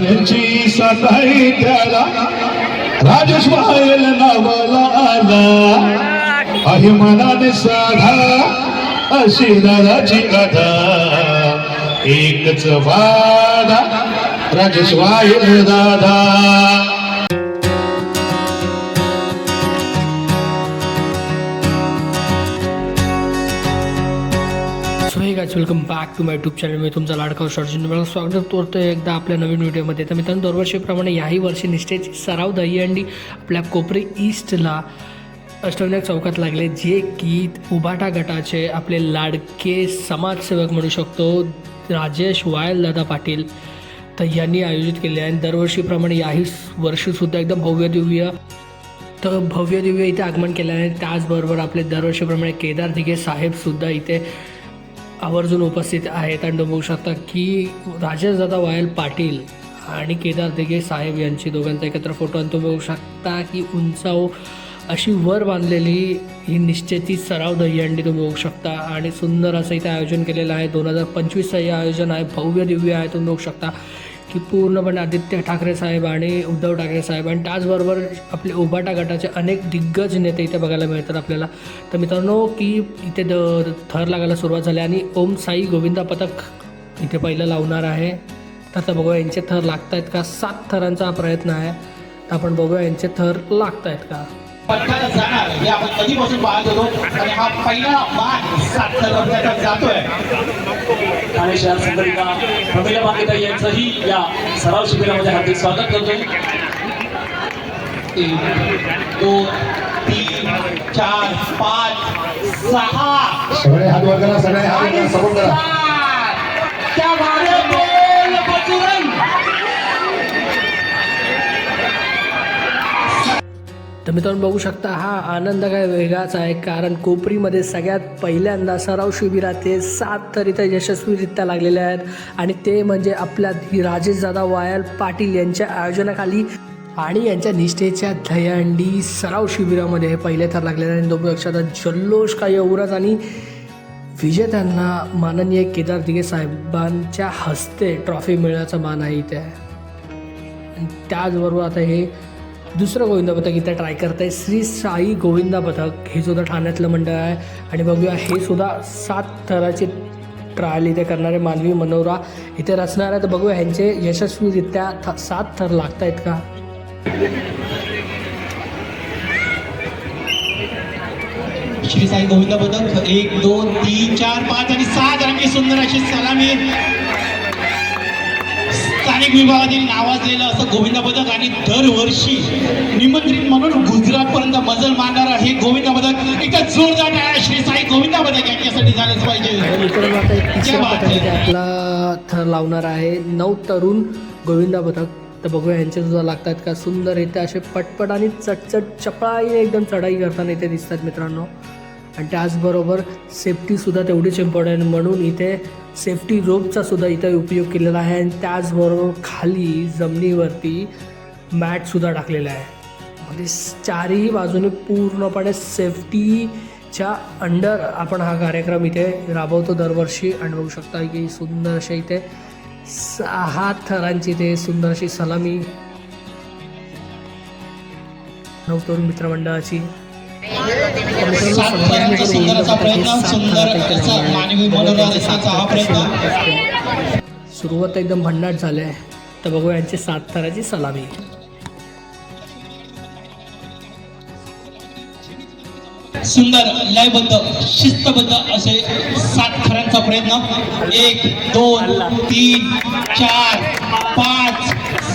त्यांची सकाळी त्याला. राजस्वायल नावाला आला. आहे मनाने साधा अशी दादाची कथा एकच वादा वायल दादा. Guys welcome back to my YouTube channel मी तुमचा लाडका शॉर्टची मला स्वागत करतो एकदा आपल्या नवीन व्हिडिओमध्ये. तर मित्रांनो दरवर्षीप्रमाणे याही वर्षी निष्ठेची सराव दहीहंडी आपल्या कोपरी ईस्टला अष्टविनायक चौकात लागले. जे की उभाटा गटाचे आपले लाडके समाजसेवक म्हणू शकतो राजेश वायलदादा पाटील तर यांनी आयोजित केले आहे. आणि दरवर्षीप्रमाणे याही वर्षीसुद्धा एकदम भव्य दिव्य तर भव्य दिव्य इथे आगमन केलं आहे. त्याचबरोबर आपले दरवर्षीप्रमाणे केदार दिघे साहेबसुद्धा इथे आवर्जून उपस्थित आहेत आणि बघू शकता की राजेशदादा वायल पाटील आणि केदार दिघे साहेब यांची दोघांचा एकत्र फोटो आणि तुम्ही बघू शकता की उंचाव अशी वर बांधलेली ही निश्चिती सराव दहीहंडी तुम्ही बघू शकता आणि सुंदर असं इथे आयोजन केलेलं आहे. दोन हजार पंचवीसचं हे आयोजन आहे. भव्य दिव्य आहे. तुम्ही बघू शकता. की पूर्णपणे आदित्य ठाकरे साहेब आणि उद्धव ठाकरे साहेब आणि त्याचबरोबर आपले उभाटा गटाचे अनेक दिग्गज नेते इथे बघायला मिळतात आपल्याला. तर मित्रांनो की इथे द थर लागायला सुरुवात झाली आणि ओम साई गोविंदा पथक इथे पहिलं लावणार आहे. तर आता बघूया यांचे थर लागत आहेत का? सात थरांचा हा प्रयत्न आहे. तर आपण बघूया यांचे थर लागत आहेत का? पटकाला जाणार. हे आपण कधीपासून पाहत होतो? आणि हा पहिला मान सात जातोय. ठाणे शहर संघटना प्रमिला बांदेकर यांचंही या सराव शिबिरामध्ये हार्दिक स्वागत एक दोन तीन चार पाच सहा. सगळे हात वर करा सगळे हात आणि करा. त्या मागे तर मित्रांनो बघू शकता हा आनंद काय वेगळाच आहे कारण कोपरीमध्ये सगळ्यात पहिल्यांदा सराव शिबिरात ते सात तर इथं यशस्वीरित्या लागलेले आहेत. आणि ते म्हणजे आपल्या राजेश दादा वायल पाटील यांच्या आयोजनाखाली आणि यांच्या निष्ठेच्या दहीहंडी सराव शिबिरामध्ये हे पहिले तर लागलेले आणि दोन लक्षात जल्लोष काय एवढाच आणि विजेत्यांना माननीय केदार दिघे साहेबांच्या हस्ते ट्रॉफी मिळण्याचा मान आहे इथे. त्याचबरोबर आता हे दुसरं गोविंदा पथक इथे ट्राय करत आहे श्री साई गोविंदा पथक. हे सुद्धा ठाण्यातलं मंडळ आहे. आणि बघूया हे सुद्धा सात थराचे ट्रायल इथे करणारे मानवी मनोरा इथे रचणार आहे तर बघूया ह्यांचे यशस्वीरित्या थ सात थर लागत आहेत का? श्री साई गोविंद पदक एक दोन तीन चार पाच आणि सहा जणांची सुंदर अशी सलामी. स्थानिक विभागातील नावाजलेलं असं गोविंदा पदक आणि दरवर्षी निमंत्रित म्हणून गुजरातपर्यंत मजल मारणार हे गोविंदा पदक एकदा जोरदार टाळ्या श्री साई गोविंदा पदक यांच्यासाठी झालंच पाहिजे. आपला थर लावणार आहे नऊ तरुण गोविंदापदक. तर बघूया यांचे सुद्धा लागतात का? सुंदर येते असे पटपट आणि चटचट चपळाईने एकदम चढाई करताना इथे दिसतात मित्रांनो. आणि त्याचबरोबर सेफ्टीसुद्धा तेवढीच इम्पॉर्टंट म्हणून इथे सेफ्टी रोपचा सुद्धा इथे उपयोग केलेला आहे. आणि त्याचबरोबर खाली जमिनीवरती मॅटसुद्धा टाकलेला आहे. म्हणजे चारही बाजूने पूर्णपणे सेफ्टीच्या अंडर आपण हा कार्यक्रम इथे राबवतो दरवर्षी. आणि बघू शकता की सुंदर अशा इथे सहा थरांची इथे सुंदर अशी सलामी नवतरुण मित्रमंडळाची सात थरांचा सुंदर प्रयत्न सुंदर असा मानवी मनोरंजनाचा हा प्रयत्न सुरुवात एकदम भन्नाट झाले आहे तर बघू यांची सात थराची सलामी. सुंदर लयबद्ध शिस्तबद्ध असे सात थरांचा प्रयत्न. एक दोन तीन चार पाच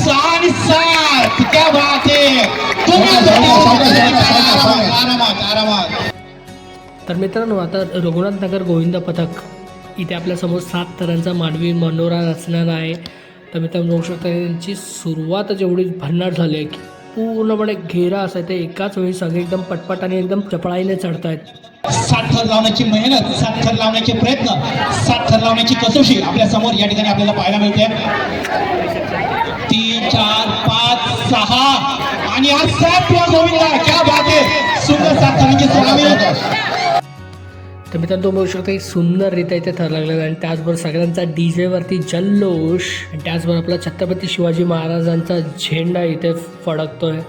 सहा आणि सात. क्या बात आहे. तर मित्रांनो आता रघुनाथ नगर गोविंद पथक. इथे आपल्यासमोर सात तरांचा मानवी मनोरा रचणार आहे. तर मित्रांनो बघू शकता त्यांची सुरुवात जेवढी भन्नाट झाली आहे की पूर्णपणे घेरा असं ते एकाच वेळी सगळे एकदम पटपट आणि एकदम चपळाईने चढत आहेत सात लावण्याची मेहनत सात लावण्याचे प्रयत्न सात लावण्याची कसोशी आपल्यासमोर या ठिकाणी आपल्याला पाहायला मिळते. तीन चार पाच सहा. आणि आज सातवा गोविंदा क्या बात आहे सुंदर सातारांची तर मित्रांनो तो बघू शकता की सुंदररित्या इथे थर लागलेला आणि त्याचबरोबर सगळ्यांचा डी जेवरती जल्लोष. आणि त्याचबरोबर आपला छत्रपती शिवाजी महाराजांचा झेंडा इथे फडकतोय.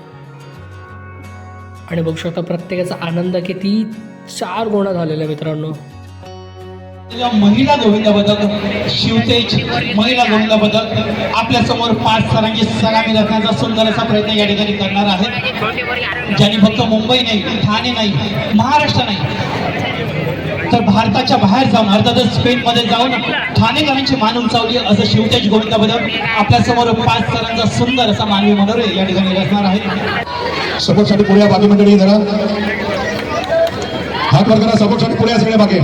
आणि बघू शकता प्रत्येकाचा आनंद किती चार गुणा झालेला आहे मित्रांनो. महिला गोविंदाबद्दल पदक शिवतेज महिला गोविंदाबद्दल आपल्यासमोर पाच सरांची सलामी रचण्याचा सुंदर असा प्रयत्न या ठिकाणी करणार आहे ज्यांनी फक्त मुंबई नाही ठाणे नाही महाराष्ट्र नाही तर भारताच्या बाहेर जाऊन अर्थातच स्पेन मध्ये जाऊन ठाणेकरांची मान उंचावली असं शिवतेज गोविंदाबद्दल आपल्यासमोर पाच सरांचा सुंदर असा मानवी मनोरे या ठिकाणी रचणार आहे सपोर्टसाठी पुढे बाकी मंडळी जरा. हात वर करा सपोर्टसाठी पुढे सगळ्या बाकी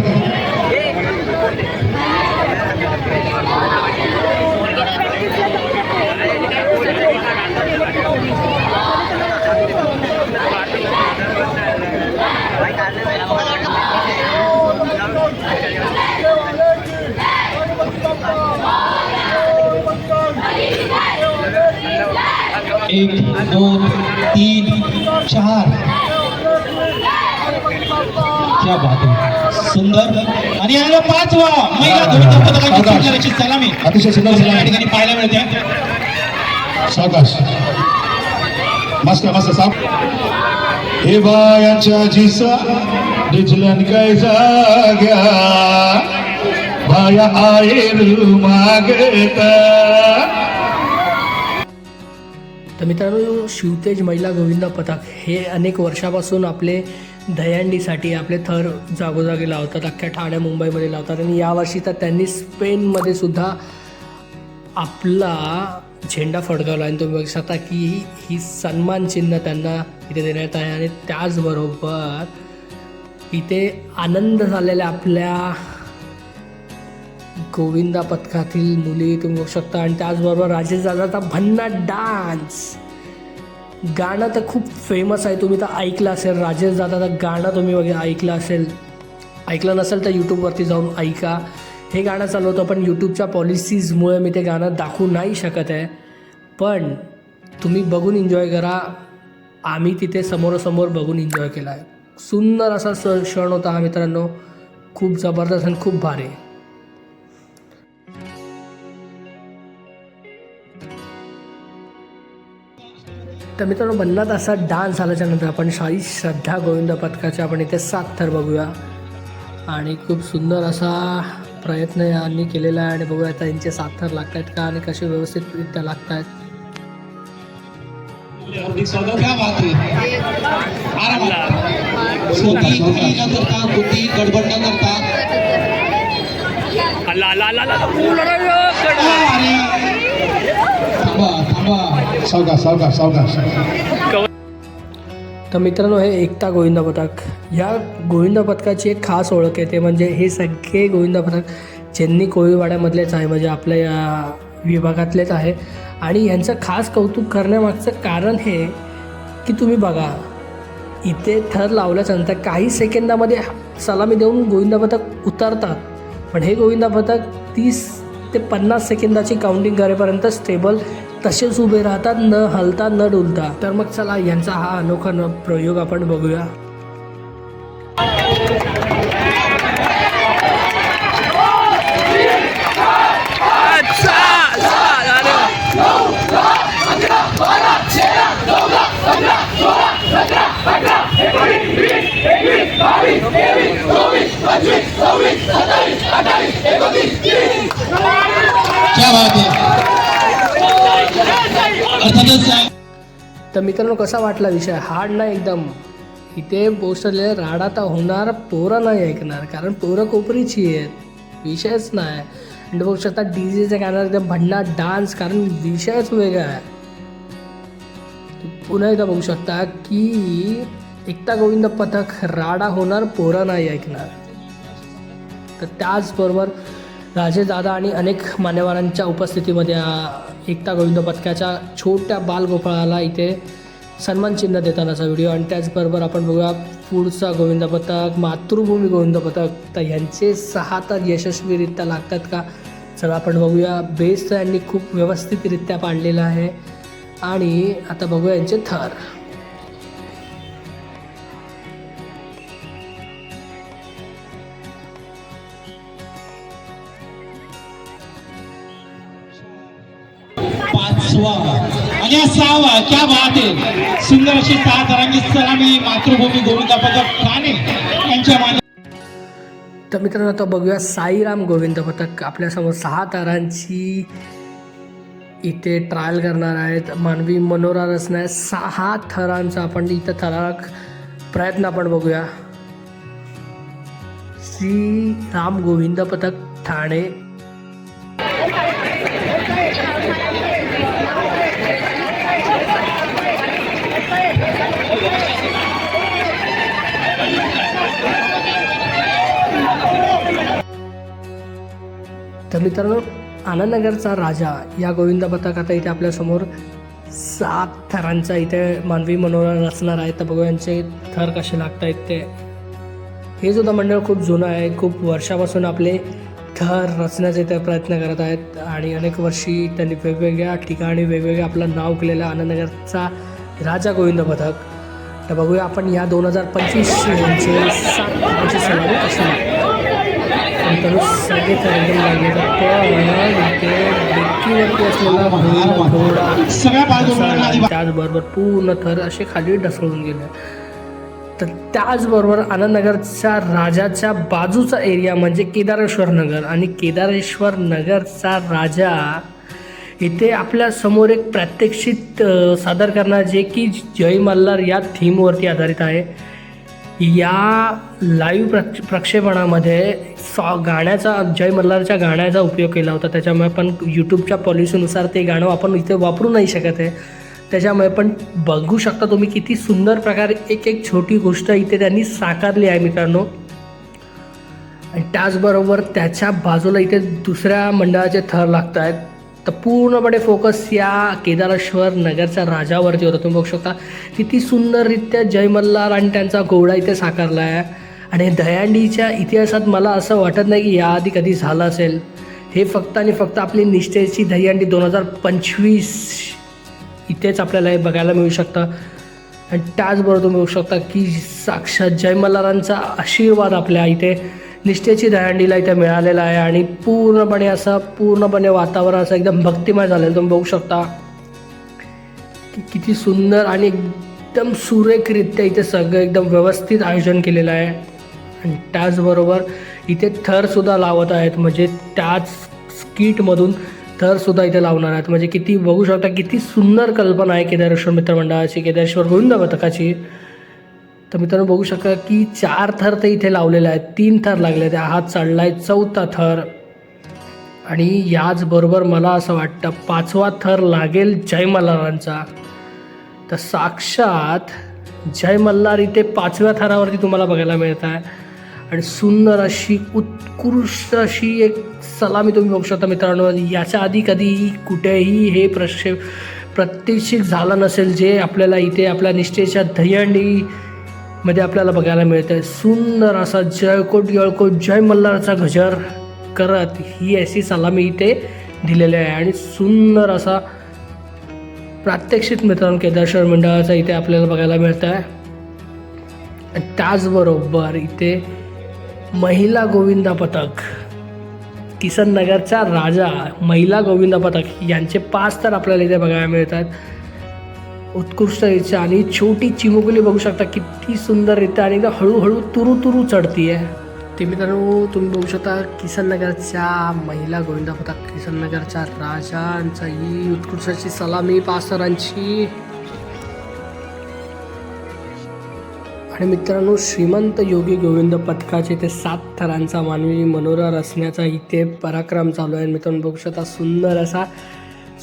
एक दोन तीन चार. क्या बात आहे सुंदर. आणि याला पाचवा. महिला गोविंद पदकाची सुंदर अशी सलामी. अतिशय सुंदर या सलामी. ठिकाणी पाहायला मिळते. सावकाश. मस्त मस्त साफ हे बायांच्या जिसा डिजलन काय जाग्या. बाया आयर मागता. तर मित्रांनो शिवतेज महिला गोविंद पथक हे अनेक वर्षापासून आपले दहीहंडीसाठी आपले थर जागोजागी लावतात अख्ख्या ठाणे मुंबईमध्ये लावतात आणि यावर्षी तर त्यांनी स्पेनमध्ये सुद्धा आपला झेंडा फडकावला आणि तुम्ही बघू शकता की ही सन्मान चिन्ह त्यांना इथे देण्यात आहे आणि त्याचबरोबर इथे आनंद झालेल्या आपल्या गोविंदा पथकातील मुली तुम्ही बघू शकता. आणि त्याचबरोबर राजेश दादाचा भन्ना डान्स गाणं तर खूप फेमस आहे. तुम्ही तर ऐकलं असेल. राजेश दादाचं गाणं तुम्ही वगैरे ऐकलं असेल. ऐकलं नसेल तर यूट्यूबवरती जाऊन ऐका. हे गाणं चालू होतं पण यूट्यूबच्या पॉलिसीजमुळे मी ते गाणं दाखवू नाही शकत आहे. पण तुम्ही बघून एन्जॉय करा. आम्ही तिथे समोरासमोर बघून एन्जॉय केला आहे सुंदर असा स क्षण होता हा मित्रांनो. खूप जबरदस्त आणि खूप भारी. तर मित्रांनो बन्नात असा डान्स झाल्याच्यानंतर आपण शाही श्रद्धा गोविंद पथकाचे आपण इथे सात थर बघूया. आणि खूप सुंदर असा प्रयत्न यांनी केलेला आहे आणि बघूया आता यांचे सात थर लागत आहेत का आणि कसे व्यवस्थितरित्या लागत आहेत हार्दिक स्वागत क्या बात आहे आरामात कोणतीही घाई न करता कोणतीही गडबड न करता अरे थांबा थांबा सावकाश सावकाश सावकाश. तर मित्रांनो हे एकता गोविंदा पथक. या गोविंदा पथकाची एक खास ओळख आहे ते म्हणजे हे सगळे गोविंदा पथक चेन्नई कोळीवाड्यामधलेच आहे म्हणजे आपल्या या विभागातलेच आहे. आणि यांचं खास कौतुक करण्यामागचं कारण हे की तुम्ही बघा इथे थर लावल्याच्यानंतर काही सेकंदामध्ये सलामी देऊन गोविंदा पथक उतरतात. पण हे गोविंदा पथक तीस ते पन्नास सेकंदाची काउंटिंग करेपर्यंत स्टेबल तसेच उभे राहतात न हलता न डुलता. तर मग चला यांचा हा अनोखा न प्रयोग आपण बघूया क्या बात आहे अर्थातच तर मित्रांनो कसा वाटला विषय? हार्ड नाही एकदम. इथे पोस्टरले राडा तर होणार पोरं नाही ऐकणार कारण पोरं कोपरीची आहेत. विषयच नाही. आणि बघू शकता डी जेच्या गाण्यावर एकदम भन्नाट डान्स कारण विषयच वेगळा आहे. पुन्हा एकदा बघू शकता की एकता गोविंद पथक राडा होणार पोरं नाही ऐकणार. तर त्याचबरोबर राजे दादा आणि अनेक मान्यवरांच्या उपस्थितीमध्ये एकता गोविंद पथकाच्या छोट्या बालगोपाळाला इथे सन्मान चिन्ह देतानाचा व्हिडिओ. आणि त्याचबरोबर आपण बघूया पुढचा गोविंद पथक मातृभूमी गोविंद पथक. तर यांचे सहा तर यशस्वीरित्या लागतात का? चला आपण बघूया. बेस तर यांनी खूप व्यवस्थितरित्या पाडलेला आहे. आणि आता बघूया यांचे थर. पाचवा आणि हा सहावा क्या बात आहे. सुंदर अशी सात रंगी सलामी मातृभूमी गोविंदा पदक ठाणे यांच्या मागे. तर मित्रांनो आता बघूया साईराम गोविंद पथक आपल्यासमोर सहा तारांची इथे ट्रायल करणार आहेत. मानवी मनोरा रचना सहा थरांचा आपण इथं थराक प्रयत्न आपण बघूया. श्री राम गोविंद पथक ठाणे. तर मित्रांनो आनंदनगरचा राजा या गोविंद पथक आता इथे आपल्यासमोर सात थरांचा इथे मानवी मनोरंजन रचणार आहे. तर बघू यांचे थर कसे लागत आहेत ते. हे सुद्धा मंडळ खूप जुनं आहे. खूप वर्षापासून आपले थर रचण्याचे ते प्रयत्न करत आहेत आणि अनेक वर्षी त्यांनी वेगवेगळ्या ठिकाणी वेगवेगळे आपलं नाव केलेलं आनंदनगरचा राजा गोविंद पथक तर बघूया आपण या दोन हजार पंचवीस यांचे सात थरांची सलामी नंतर सगळे ते डिक्कीवरती असलेला घोडा- त्याचबरोबर पूर्ण थर असे खाली ढसळून गेले. तर त्याचबरोबर आनंदनगरच्या राजाच्या बाजूचा एरिया म्हणजे केदारेश्वर नगर. आणि केदारेश्वर नगरचा राजा इथे आपल्यासमोर एक प्रात्यक्षिक अ, सादर करणार जे की जय मल्हार या थीमवरती आधारित आहे. या लाईव्ह प्रक्ष प्रक्षेपणामध्ये सॉ गाण्याचा जय मल्हारच्या गाण्याचा उपयोग केला होता. त्याच्यामुळे पण यूट्यूबच्या पॉलिसीनुसार ते गाणं आपण इथे वापरू नाही शकत आहे. त्याच्यामुळे पण बघू शकता तुम्ही किती सुंदर प्रकारे एक एक छोटी गोष्ट इथे त्यांनी साकारली आहे मित्रांनो. आणि त्याचबरोबर त्याच्या बाजूला इथे दुसऱ्या मंडळाचे थर लागत आहेत तर पूर्णपणे फोकस या केदारेश्वर नगरच्या राजावरती होता. तुम्ही बघू शकता किती सुंदररित्या जय मल्हार आणि त्यांचा घोडा इथे साकारला आहे. आणि दहीहंडीच्या इतिहासात मला असं वाटत नाही की याआधी कधी झालं असेल. हे फक्त आणि फक्त आपली निष्ठेची दहीहंडी दोन हजार पंचवीस इथेच आपल्याला हे बघायला मिळू शकतं. आणि त्याचबरोबर तुम्ही बघू शकता की साक्षात जय मल्हारांचा आशीर्वाद आपल्या इथे निष्ठेची दहांडीला इथे मिळालेला आहे आणि पूर्णपणे असं पूर्णपणे वातावरण असं एकदम भक्तिमय झालेलं तुम्ही बघू शकता. की किती सुंदर आणि एकदम सुरेखरित्या इथे सगळं एकदम व्यवस्थित आयोजन केलेलं आहे. आणि त्याचबरोबर इथे थरसुद्धा लावत आहेत. म्हणजे त्याच स्किटमधून थरसुद्धा इथे लावणार आहेत. म्हणजे किती बघू शकता किती सुंदर कल्पना आहे केदारेश्वर मित्रमंडळाची केदारेश्वर गोविंद पथकाची तर मित्रांनो बघू शकता की चार थर ते इथे लावलेले आहेत. तीन थर लागले आहेत. हात चढला आहे चौथा थर. आणि याचबरोबर मला असं वाटतं पाचवा थर लागेल जय मल्हारांचा तर साक्षात जय मल्हार इथे पाचव्या थरावरती तुम्हाला बघायला मिळत आहे आणि सुंदर अशी उत्कृष्ट अशी एक सलामी तुम्ही बघू शकता मित्रांनो. याच्या आधी कधीही कुठेही हे प्रक्षेप प्रत्यक्षिक झालं नसेल जे आपल्याला इथे आपल्या निष्ठेच्या मध्ये आपल्याला बघायला मिळतं आहे सुंदर असा जयकोट यळकोट जय मल्हारचा गजर. करत ही अशी सलामी इथे दिलेली आहे आणि सुंदर असा प्रात्यक्षिक मित्रांनो केदारेश्वर मंडळाचा इथे आपल्याला बघायला मिळत आहे त्याचबरोबर इथे महिला गोविंदा पथक किसन नगरचा राजा महिला गोविंदा पथक यांचे पाच तर आपल्याला इथे बघायला मिळतात. उत्कृष्टरित्या आणि छोटी चिमुकली बघू शकता किती सुंदररित्या आणि एकदा हळूहळू तुरू तुरू चढती आहे ते मित्रांनो तुम्ही बघू शकता किसन नगरच्या महिला गोविंदा किसन नगरच्या राजांचा ही उत्कृष्टाची सलामी पाच सरांची आणि मित्रांनो श्रीमंत योगी गोविंद पथकाचे ते सात थरांचा मानवी मनोरा रचण्याचा इथे पराक्रम चालू आहे. मित्रांनो बघू शकता सुंदर असा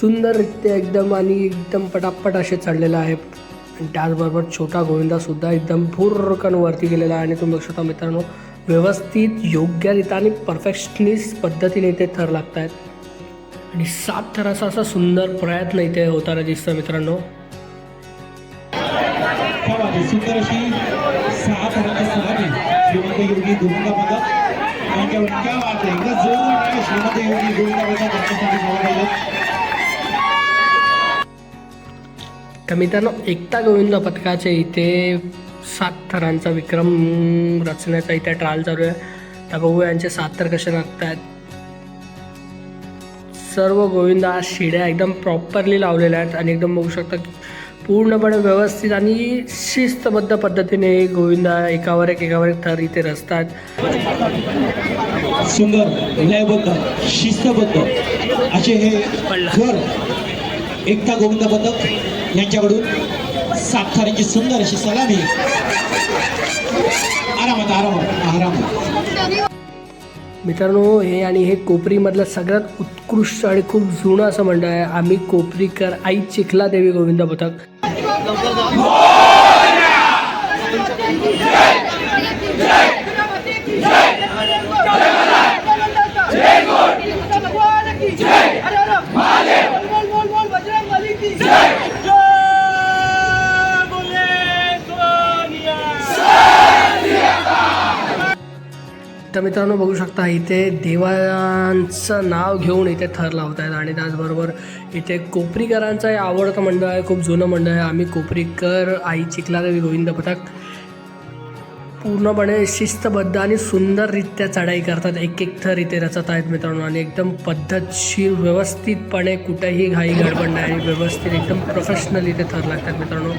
सुंदररित्या एकदम आणि एकदम पटापट असे चढलेला आहे. आणि त्याचबरोबर छोटा गोविंदासुद्धा एकदम भुर्रकन वरती गेलेला आहे. आणि तुम्ही बघू शकता मित्रांनो व्यवस्थित योग्यरित्या आणि परफेक्शनिस्ट पद्धतीने इथे थर लागत आहेत आणि सात थराचा असा सुंदर प्रयत्न इथे होताना दिसतं मित्रांनो. सुंदर अशी सहा श्रीमंत योगी गोविंदा श्रीमंत योगी गोविंदा तर मित्रांनो एकता गोविंद पथकाचे इथे सात थरांचा विक्रम रचण्याचा इथे ट्रायल चालू आहे. तर बघूया यांचे सात थर कसे लागत आहेत सर्व गोविंदा शिड्या एकदम प्रॉपरली लावलेल्या आहेत आणि एकदम बघू शकता की पूर्णपणे व्यवस्थित आणि शिस्तबद्ध पद्धतीने गोविंदा एकावर एक एकावर एक थर इथे रचतात सुंदर लयबद्ध शिस्तबद्ध असे हे एकता गोविंद पथक यांच्याकडून सातखाऱ्यांची सुंदर अशी सलामी आरामात आरामात आरामात मित्रांनो हे आणि हे कोपरीमधलं सगळ्यात उत्कृष्ट आणि खूप जुनं असं मंडळ आहे आम्ही कोपरीकर आई चिखला देवी गोविंद पथक तर मित्रांनो बघू शकता इथे देवांचं नाव घेऊन इथे थर लावत आहेत आणि त्याचबरोबर इथे कोपरीकरांचं हे आवडतं मंडळ आहे खूप जुनं मंडळ आहे. आम्ही कोपरीकर आई चिखलादेवी गोविंद पथक पूर्णपणे शिस्तबद्ध आणि सुंदररित्या चढाई करतात. एक एक थर इथे रचत आहेत मित्रांनो आणि एकदम पद्धतशीर व्यवस्थितपणे कुठेही घाई गडबड नाही आणि व्यवस्थित एकदम प्रोफेशनल इथे थर लागतात मित्रांनो.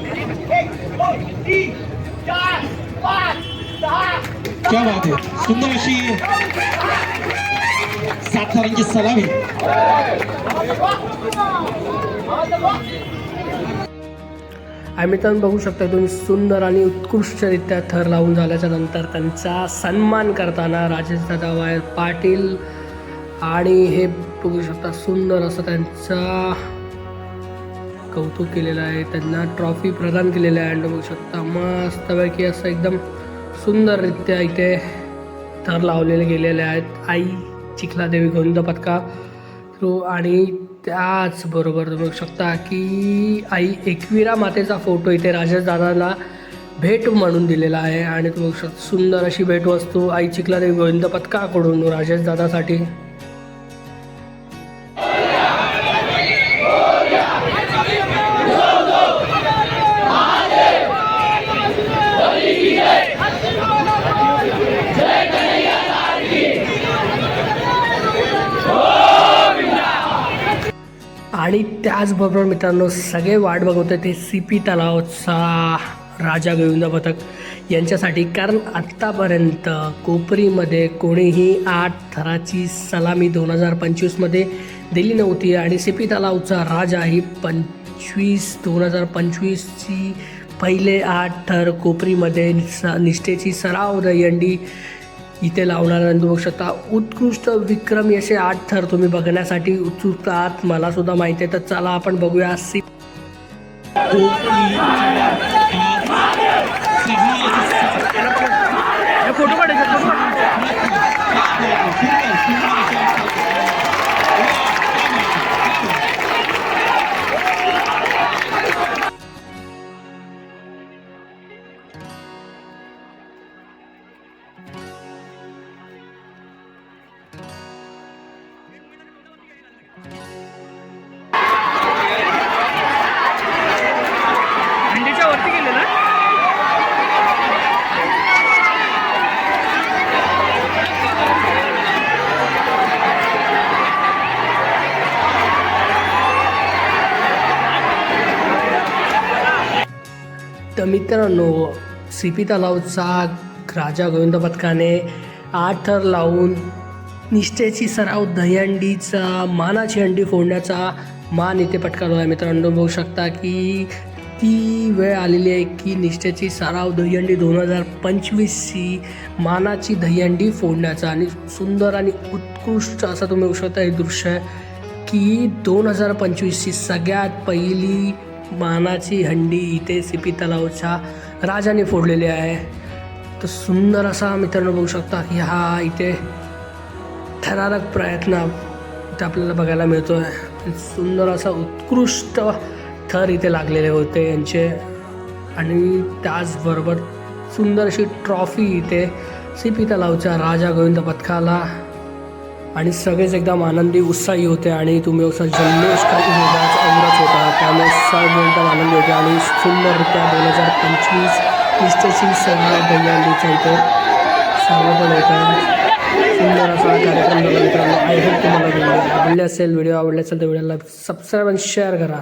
क्या बात आहे सुंदर अशी सातखाऱ्यांची सलामी. आम्ही तर बघू शकता तुम्ही सुंदर आणि उत्कृष्टरित्या थर लावून झाल्याच्यानंतर त्यांचा सन्मान करताना राजेश दादा वायर पाटील आणि हे बघू शकता सुंदर असं त्यांचा कौतुक केलेलं आहे. त्यांना ट्रॉफी प्रदान केलेलं आहे. आणि बघू शकता मस्तपैकी असं एकदम सुंदररित्या इथे थर लावलेले गेलेले आहेत. आई चिखलादेवी गोविंद पथका थ्रू आणि त्याचबरोबर तुम्ही बघू शकता की आई एकविरा मातेचा फोटो इथे राजेश दादाला भेट म्हणून दिलेला आहे. आणि तुम्ही बघू शकता सुंदर अशी भेटवस्तू आई चिखलादेवी गोविंद पथकाकडून राजेश आणि त्याचबरोबर मित्रांनो सगळे वाट बघवते ते सी पी तलावचा राजा गोविंद पथक यांच्यासाठी. कारण आत्तापर्यंत कोपरीमध्ये कोणीही आठ थराची सलामी दोन हजार पंचवीसमध्ये दिली नव्हती आणि सी पी तलावचा राजा ही पंचवीस दोन हजार पंचवीसची पहिले आठ थर कोपरीमध्ये स निष्ठेची सराव दयंडी इथे लावणारा बघू शकता. उत्कृष्ट विक्रम असे आठ थर तुम्ही बघण्यासाठी उत्सुक आहात. मला सुद्धा माहिती आहे. तर चला आपण बघूया. सी फोटो काढायचा. तर मित्रांनो सिपी तलावचा राजा गोविंद पथकाने आठ थर लावून निष्ठेची सराव दहीहंडीचा मानाची हंडी फोडण्याचा मान इथे पटकावला आहे. मित्रांनो बघू शकता की ती वेळ आलेली आहे की निष्ठेची सराव दहीहंडी दोन हजार पंचवीसची मानाची दहीहंडी फोडण्याचा आणि सुंदर आणि उत्कृष्ट असं तुम्ही बघू शकता हे दृश्य आहे की दोन हजार पंचवीसची सगळ्यात पहिली मानाची हंडी इथे सिपी तलावच्या राजाने फोडलेली आहे. तर सुंदर असा मित्रांनो बघू शकता की हा इथे थरारक प्रयत्न इथे आपल्याला बघायला मिळतो आहे सुंदर असा उत्कृष्ट थर इथे लागलेले होते यांचे. आणि त्याचबरोबर सुंदर अशी ट्रॉफी इथे सिपी तलावच्या राजा गोविंद पथकाला. आणि सगळेच एकदम आनंदी उत्साही होते आणि तुम्ही असा जल्लोष काही होता त्यामुळे सर्व एकदम आनंदी होते आणि रुपया दोन हजार पंचवीस निष्ठेची सगळ्या दह्यांडीच्या इथे सर्व पण होतं सुंदर असा कार्यक्रम झाला मित्रांनो आय होप तुम्हाला आवडले. असेल व्हिडिओ आवडला असेल तर व्हिडिओला सबस्क्राईब आणि शेअर करा.